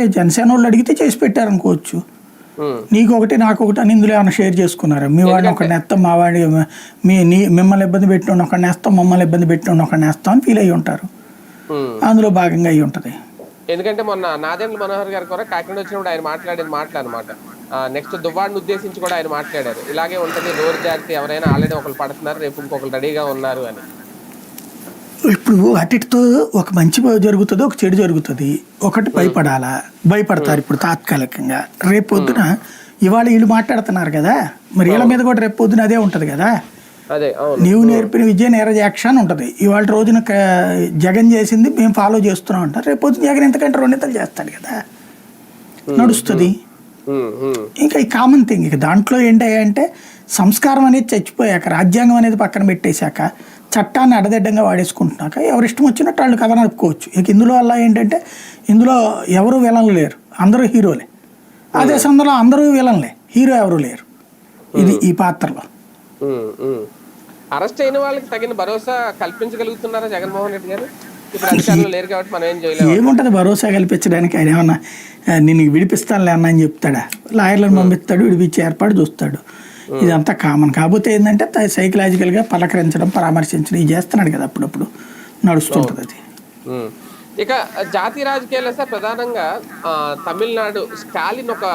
లేదు. జనసేన వాళ్ళు అడిగితే చేసి పెట్టారనుకోవచ్చు. ఉమ్, నీకు ఒకటి నాకు ఒకటి అని ఇందులో ఏమైనా షేర్ చేసుకున్నారు? మీ వాడిని ఒకటి నేస్తాం మా వాడి మీ నీ మిమ్మల్ని ఇబ్బంది పెట్టిన ఒకటి నేస్తాం మమ్మల్ని ఇబ్బంది పెట్టిన ఒకటి నేస్తాం అని ఫీల్ అయ్యి ఉంటారు. అందులో భాగంగా అయి ఉంటుంది. ఎందుకంటే మొన్న నాదెండ్ల మనోహర్ గారు కూడా కాకినాడ వచ్చినప్పుడు ఆయన మాట్లాడిన మాటలు అనమాట నెక్స్ట్ దువ్వాడిని ఉద్దేశించి కూడా ఆయన మాట్లాడారు. ఇలాగే ఉంటది నోరు జాగ్రత్త ఎవరైనా ఆల్రెడీ ఒకరు పడుతున్నారు రేపు ఇంకొకరు రెడీగా ఉన్నారు అని. ఇప్పుడు అటితో ఒక మంచి జరుగుతుంది ఒక చెడు జరుగుతుంది. ఒకటి భయపడాలా? భయపడతారు ఇప్పుడు తాత్కాలికంగా. రేపు పొద్దున ఇవాళ వీళ్ళు మాట్లాడుతున్నారు కదా? మరి వీళ్ళ మీద కూడా రేపు పొద్దున అదే ఉంటుంది కదా? నీవు నేర్పిన విద్య నీరజాక్ష అని ఉంటుంది. ఇవాళ రోజున జగన్ చేసింది మేము ఫాలో చేస్తున్నాం అంటారు. రేపు పొద్దున జగన్ ఎంతకంటే రెండింతలు చేస్తాడు కదా? నడుస్తుంది. ఇంకా ఈ కామన్ థింగ్ ఇక దాంట్లో ఏంటంటే సంస్కారం అనేది చచ్చిపోయాక రాజ్యాంగం అనేది పక్కన పెట్టేశాక చట్టాన్ని అడదడ్డంగా వాడేసుకుంటున్నాక ఎవరు ఇష్టం వచ్చినట్టు వాళ్ళు కథ నడుపుకోవచ్చు. ఇక ఇందులో వల్ల ఏంటంటే ఇందులో ఎవరు విలన్లు లేరు. అందరూ హీరోలే. అదే సందర్భంలో అందరూ విలన్లే. హీరో ఎవరు లేరు. ఇది ఈ పాత్రలో. అరెస్ట్ అయిన వాళ్ళకి తగిన భరోసా కల్పించగలుగుతున్నారా జగన్మోహన్ రెడ్డి గారు? ఏముంటుంది భరోసా కల్పించడానికి? ఆయన ఏమన్నా "ఆ, నేను విడిపిస్తానులే అన్న అని చెప్తాడా? లాయర్లను పంపిస్తాడు విడిపించే ఏర్పాటు చూస్తాడు. ఇదంతా కామన్. కాకపోతే ఏంటంటే సైకలాజికల్గా పలకరించడం పరామర్శించడం ఇది చేస్తున్నాడు కదా అప్పుడప్పుడు. నడుస్తుంటుంది అది. ఇక జాతీయ రాజకీయాల్లో సార్ ప్రధానంగా తమిళనాడు స్టాలిన్ ఒక